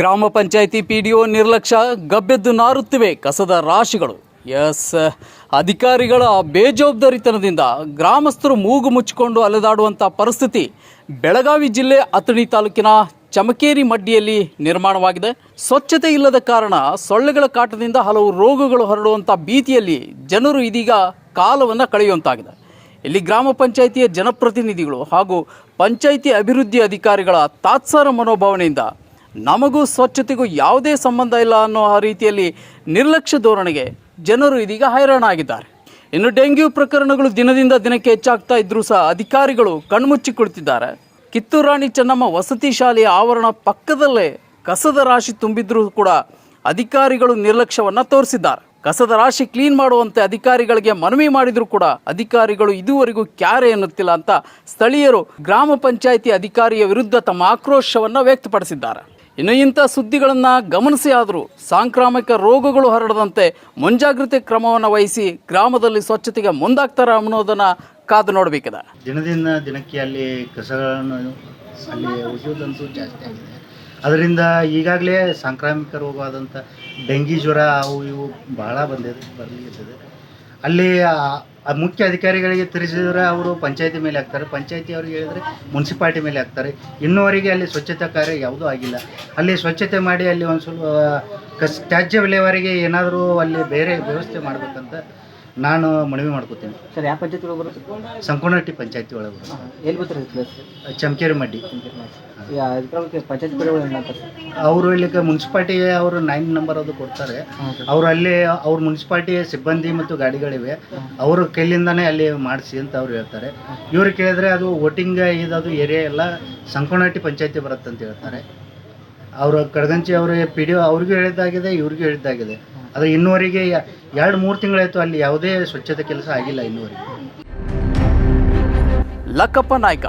ಗ್ರಾಮ panchayat P D O ನಿರ್ಲಕ್ಷ್ಯ ಗಬ್ಬೆದ್ದು ನಾರುತ್ತಿವೆ ಕಸದ ರಾಶಿಗಳು. ಎಸ್, ಅಧಿಕಾರಿಗಳ ಬೇಜವಾಬ್ದಾರಿತನದಿಂದ ಗ್ರಾಮಸ್ಥರು ಮೂಗು ಮುಚ್ಚಿಕೊಂಡು ಅಲೆದಾಡುವಂಥ ಪರಿಸ್ಥಿತಿ ಬೆಳಗಾವಿ ಜಿಲ್ಲೆ ಅಥಣಿ ತಾಲೂಕಿನ ಚಮಕೇರಿ ಮಡ್ಡಿಯಲ್ಲಿ ನಿರ್ಮಾಣವಾಗಿದೆ. ಸ್ವಚ್ಛತೆ ಇಲ್ಲದ ಕಾರಣ ಸೊಳ್ಳೆಗಳ ಕಾಟದಿಂದ ಹಲವು ರೋಗಗಳು ಹರಡುವಂಥ ಭೀತಿಯಲ್ಲಿ ಜನರು ಇದೀಗ ಕಾಲವನ್ನು ಕಳೆಯುವಂತಾಗಿದೆ. ಇಲ್ಲಿ ಗ್ರಾಮ ಪಂಚಾಯಿತಿಯ ಜನಪ್ರತಿನಿಧಿಗಳು ಹಾಗೂ ಪಂಚಾಯಿತಿ ಅಭಿವೃದ್ಧಿ ಅಧಿಕಾರಿಗಳ ತಾತ್ಸಾರ ಮನೋಭಾವನೆಯಿಂದ ನಮಗೂ ಸ್ವಚ್ಛತೆಗೂ ಯಾವುದೇ ಸಂಬಂಧ ಇಲ್ಲ ಅನ್ನೋ ಆ ರೀತಿಯಲ್ಲಿ ನಿರ್ಲಕ್ಷ್ಯ ಧೋರಣೆಗೆ ಜನರು ಇದೀಗ ಹೈರಾಣಾಗಿದ್ದಾರೆ. ಇನ್ನು ಡೆಂಗ್ಯೂ ಪ್ರಕರಣಗಳು ದಿನದಿಂದ ದಿನಕ್ಕೆ ಹೆಚ್ಚಾಗ್ತಾ ಇದ್ದರೂ ಸಹ ಅಧಿಕಾರಿಗಳು ಕಣ್ಮುಚ್ಚಿ ಕುಳಿತಿದ್ದಾರೆ. ಕಿತ್ತೂರು ರಾಣಿ ಚೆನ್ನಮ್ಮ ವಸತಿ ಶಾಲೆಯ ಆವರಣ ಪಕ್ಕದಲ್ಲೇ ಕಸದ ರಾಶಿ ತುಂಬಿದ್ರೂ ಕೂಡ ಅಧಿಕಾರಿಗಳು ನಿರ್ಲಕ್ಷ್ಯವನ್ನು ತೋರಿಸಿದ್ದಾರೆ. ಕಸದ ರಾಶಿ ಕ್ಲೀನ್ ಮಾಡುವಂತೆ ಅಧಿಕಾರಿಗಳಿಗೆ ಮನವಿ ಮಾಡಿದರೂ ಕೂಡ ಅಧಿಕಾರಿಗಳು ಇದುವರೆಗೂ ಕ್ಯಾರೆ ಎನ್ನುತ್ತಿಲ್ಲ ಅಂತ ಸ್ಥಳೀಯರು ಗ್ರಾಮ ಪಂಚಾಯಿತಿ ಅಧಿಕಾರಿಯ ವಿರುದ್ಧ ತಮ್ಮ ಆಕ್ರೋಶವನ್ನು ವ್ಯಕ್ತಪಡಿಸಿದ್ದಾರೆ. ಇನ್ನು ಇಂಥ ಸುದ್ದಿಗಳನ್ನು ಗಮನಿಸಿ ಆದರೂ ಸಾಂಕ್ರಾಮಿಕ ರೋಗಗಳು ಹರಡದಂತೆ ಮುಂಜಾಗ್ರತೆ ಕ್ರಮವನ್ನು ವಹಿಸಿ ಗ್ರಾಮದಲ್ಲಿ ಸ್ವಚ್ಛತೆಗೆ ಮುಂದಾಗ್ತಾರೆ ಅನ್ನೋದನ್ನು ಕಾದು ನೋಡಬೇಕಿದೆ. ದಿನದಿಂದ ದಿನಕ್ಕೆ ಅಲ್ಲಿ ಕಸಗಳನ್ನು ಅಲ್ಲಿ ಉಸಿಯುವುದಂತೂ ಜಾಸ್ತಿ ಆಗಿದೆ. ಅದರಿಂದ ಈಗಾಗಲೇ ಸಾಂಕ್ರಾಮಿಕ ರೋಗವಾದಂಥ ಡೆಂಗಿ ಜ್ವರ ಅವು ಇವು ಬಹಳ ಬಂದಿದೆ ಬರಲಿದೆ ಅಲ್ಲಿ ಆ- ಮುಖ್ಯ ಅಧಿಕಾರಿಗಳಿಗೆ ತಿಳಿಸಿದ್ರೆ ಅವರು ಪಂಚಾಯತಿ ಮೇಲೆ ಹಾಕ್ತಾರೆ. ಪಂಚಾಯತಿ ಅವ್ರಿಗೆ ಹೇಳಿದ್ರೆ ಮುನ್ಸಿಪಾಲ್ಟಿ ಮೇಲೆ ಹಾಕ್ತಾರೆ. ಇನ್ನೂವರೆಗೆ ಅಲ್ಲಿ ಸ್ವಚ್ಛತಾ ಕಾರ್ಯ ಯಾವುದೂ ಆಗಿಲ್ಲ. ಅಲ್ಲಿ ಸ್ವಚ್ಛತೆ ಮಾಡಿ ಅಲ್ಲಿ ಒಂದು ಸ್ವಲ್ಪ ಕಸ್, ತ್ಯಾಜ್ಯ ವಿಲೇವಾರಿಗೆ ಏನಾದರೂ ಅಲ್ಲಿ ಬೇರೆ ವ್ಯವಸ್ಥೆ ಮಾಡಬೇಕಂತ ನಾನು ಮನವಿ ಮಾಡ್ಕೋತೀನಿ. ಸರ್ ಯಾವ ಪಂಚಾಯತಿ ಒಳಗೆ ಬರುತ್ತೆ? ಸಂಕೋನಹಟ್ಟಿ ಪಂಚಾಯತಿ ಒಳಗೆ ಬರುತ್ತೆ. ಎಲ್ಲಿ ಬರ್ತಾರೆ ಪ್ಲೇಸ್ ಚಮಕೇರಿ ಮಡ್ಡಿ. ಪಂಚಾಯತ್ ಒಳಗೆ ಅವರು ಇಲ್ಲಿಗೆ ಮುನ್ಸಿಪಾಲ್ಟಿ ಅವರು ನೈನ್ ನಂಬರ್ ಅದು ಕೊಡ್ತಾರೆ. ಅವರು ಅಲ್ಲಿ ಅವ್ರ ಮುನ್ಸಿಪಾಲ್ಟಿ ಸಿಬ್ಬಂದಿ ಮತ್ತು ಗಾಡಿಗಳಿವೆ. ಅವರು ಕೈಲಿಂದಾನೇ ಅಲ್ಲಿ ಮಾಡಿಸಿ ಅಂತ ಅವ್ರು ಹೇಳ್ತಾರೆ. ಇವ್ರು ಕೇಳಿದ್ರೆ ಅದು ವೋಟಿಂಗ್ ಅದು ಏರಿಯಾ ಎಲ್ಲ ಸಂಕೋನಹಟ್ಟಿ ಪಂಚಾಯತಿ ಬರುತ್ತೆ ಅಂತ ಹೇಳ್ತಾರೆ. ಅವರು ಕಡಗಂಚಿ ಅವರ ಪಿ ಡಿ ಅವ್ರಿಗೂ ಹೇಳಿದ್ದಾಗಿದೆ, ಇವ್ರಿಗೂ ಹೇಳಿದ್ದಾಗಿದೆ. ಆದರೆ ಇನ್ನುವರೆಗೆ ಎರಡು, ಮೂರು ತಿಂಗಳಾಯ್ತು ಅಲ್ಲಿ ಯಾವುದೇ ಸ್ವಚ್ಛತೆ ಕೆಲಸ ಆಗಿಲ್ಲ ಇನ್ನುವರೆಗೆ. ಲಕ್ಕಪ್ಪ ನಾಯ್ಕ